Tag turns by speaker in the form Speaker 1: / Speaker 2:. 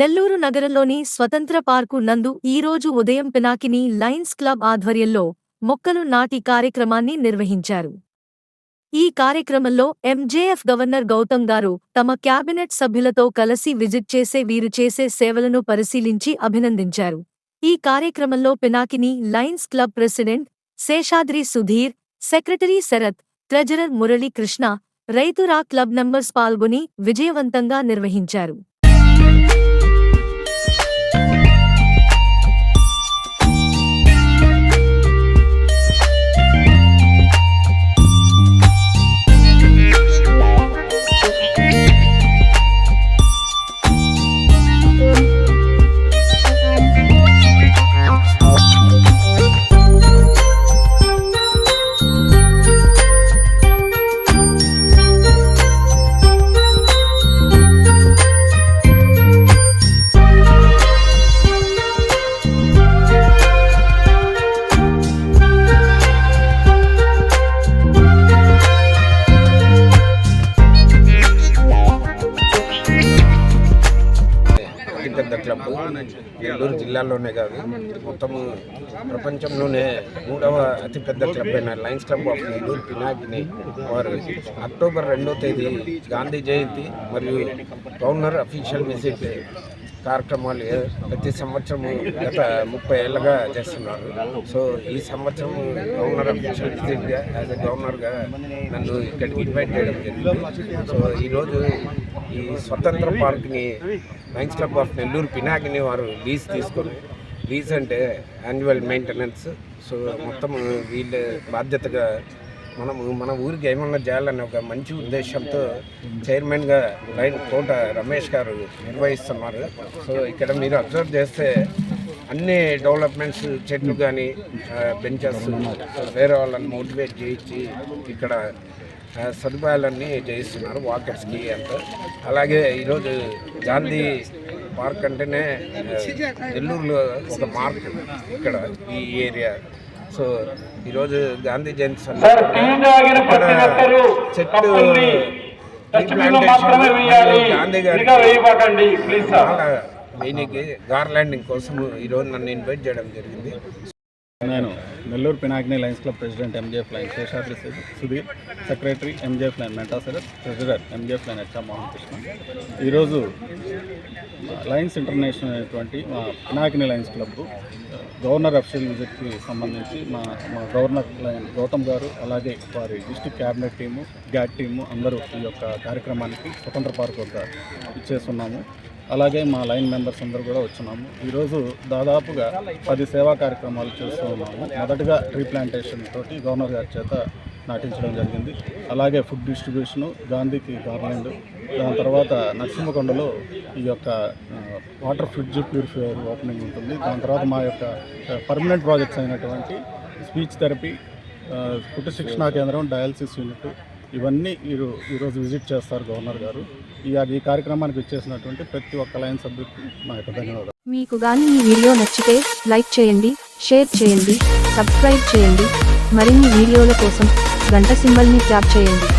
Speaker 1: నెల్లూరు నగరంలోని స్వతంత్ర పార్కు నందు ఈరోజు ఉదయం పినాకిని లయన్స్ క్లబ్ ఆధ్వర్యంలో మొక్కలు నాటి కార్యక్రమాన్ని నిర్వహించారు ఈ కార్యక్రమంలో ఎంజేఎఫ్ గవర్నర్ గౌతమ్ గారు తమ క్యాబినెట్ సభ్యులతో కలిసి విజిట్ చేసే వీరు చేసే సేవలను పరిశీలించి అభినందించారు ఈ కార్యక్రమంలో Pinakini lions club president Seshadri Sudheer secretary Sarath treasurer Muralikrishna రైతురా క్లబ్ నంబర్స్ పాల్గొని విజయవంతంగా నిర్వహించారు
Speaker 2: నెల్లూరు జిల్లాలోనే కాదు మొత్తం ప్రపంచంలోనే మూడవ అతిపెద్ద క్లబ్ అయిన lions club of Nellore Pinakini వారు అక్టోబర్ రెండో తేదీ గాంధీ జయంతి మరియు గవర్నర్ అఫీషియల్ విజిట్ కార్యక్రమాలు ప్రతి సంవత్సరము గత ముప్పై ఏళ్ళగా చేస్తున్నారు సో ఈ సంవత్సరం గవర్నర్ అఫీషియల్ విజిట్గా యాజ్ ఎ గవర్నర్గా నన్ను ఇక్కడికి ఇన్వైట్ చేయడం జరిగింది సో ఈరోజు ఈ స్వతంత్ర పార్క్ని lions club of Nellore Pinakini వారు లీజ్ తీసుకొని లీజ్ అంటే యాన్యువల్ మెయింటెనెన్స్ సో మొత్తం వీళ్ళ బాధ్యతగా మనము మన ఊరికి ఏమన్నా చేయాలని ఒక మంచి ఉద్దేశంతో చైర్మన్గా లైన్ కోట రమేష్ గారు నిర్వహిస్తున్నారు సో ఇక్కడ మీరు అబ్జర్వ్ చేస్తే అన్ని డెవలప్మెంట్స్ చెట్లు కానీ బెంచెస్ వేరే వాళ్ళని మోటివేట్ చేయించి ఇక్కడ సదుపాయాలన్నీ చేయిస్తున్నారు వాకర్స్కి అంత అలాగే ఈరోజు గాంధీ పార్క్ అంటేనే నెల్లూరులో ఒక మార్క్ ఇక్కడ ఈ ఏరియా సో ఈరోజు గాంధీ జయంతి
Speaker 3: చెట్టు గాంధీ గారు
Speaker 2: మెయిన్కి గార్లాండింగ్ కోసం ఈరోజు నన్ను ఇన్వైట్ చేయడం జరిగింది
Speaker 4: నేను Nellore Pinakini lions club president MJF line Seshadri Sudheer secretary MJF line మెంటాసరర్ treasurer MJF line HR Mohan Krishna ఈరోజు లయన్స్ ఇంటర్నేషనల్ అనేటువంటి మా Pinakini lions club governor official విజిట్కి సంబంధించి మా మా గవర్నర్ లైన్ గౌతమ్ గారు అలాగే వారి district cabinet team GATT team అందరూ ఈ యొక్క కార్యక్రమానికి స్వతంత్ర పార్క్ వద్ద ఇచ్చేస్తున్నాము అలాగే మా లైన్ మెంబర్స్ అందరూ కూడా వచ్చినాము ఈరోజు దాదాపుగా పది సేవా కార్యక్రమాలు చేస్తూ ఉన్నాము మొదటగా ట్రీ ప్లాంటేషన్ తోటి గవర్నర్ గారి చేత నాటించడం జరిగింది అలాగే ఫుడ్ డిస్ట్రిబ్యూషను గాంధీకి గవర్నమెంట్ దాని తర్వాత నరసింహకొండలో ఈ యొక్క వాటర్ ఫ్రిడ్జ్ ప్యూరిఫైయర్ ఓపెనింగ్ ఉంటుంది దాని తర్వాత మా యొక్క పర్మనెంట్ ప్రాజెక్ట్స్ అయినటువంటి స్పీచ్ థెరపీ కుటుంబ శిక్షణా కేంద్రం డయాలసిస్ యూనిట్ ఇవన్నీ మీరు ఈరోజు విజిట్ చేస్తారు గవర్నర్ గారు ఈ కార్యక్రమానికి వచ్చేసినటువంటి ప్రతి ఒక్క లైన్ సభ్యుడికి మా యొక్క ధన్యవాదాలు
Speaker 5: మీకు కానీ ఈ వీడియో నచ్చితే లైక్ చేయండి షేర్ చేయండి సబ్స్క్రైబ్ చేయండి మరిన్ని వీడియోల కోసం గంట సింబల్ని ట్యాప్ చేయండి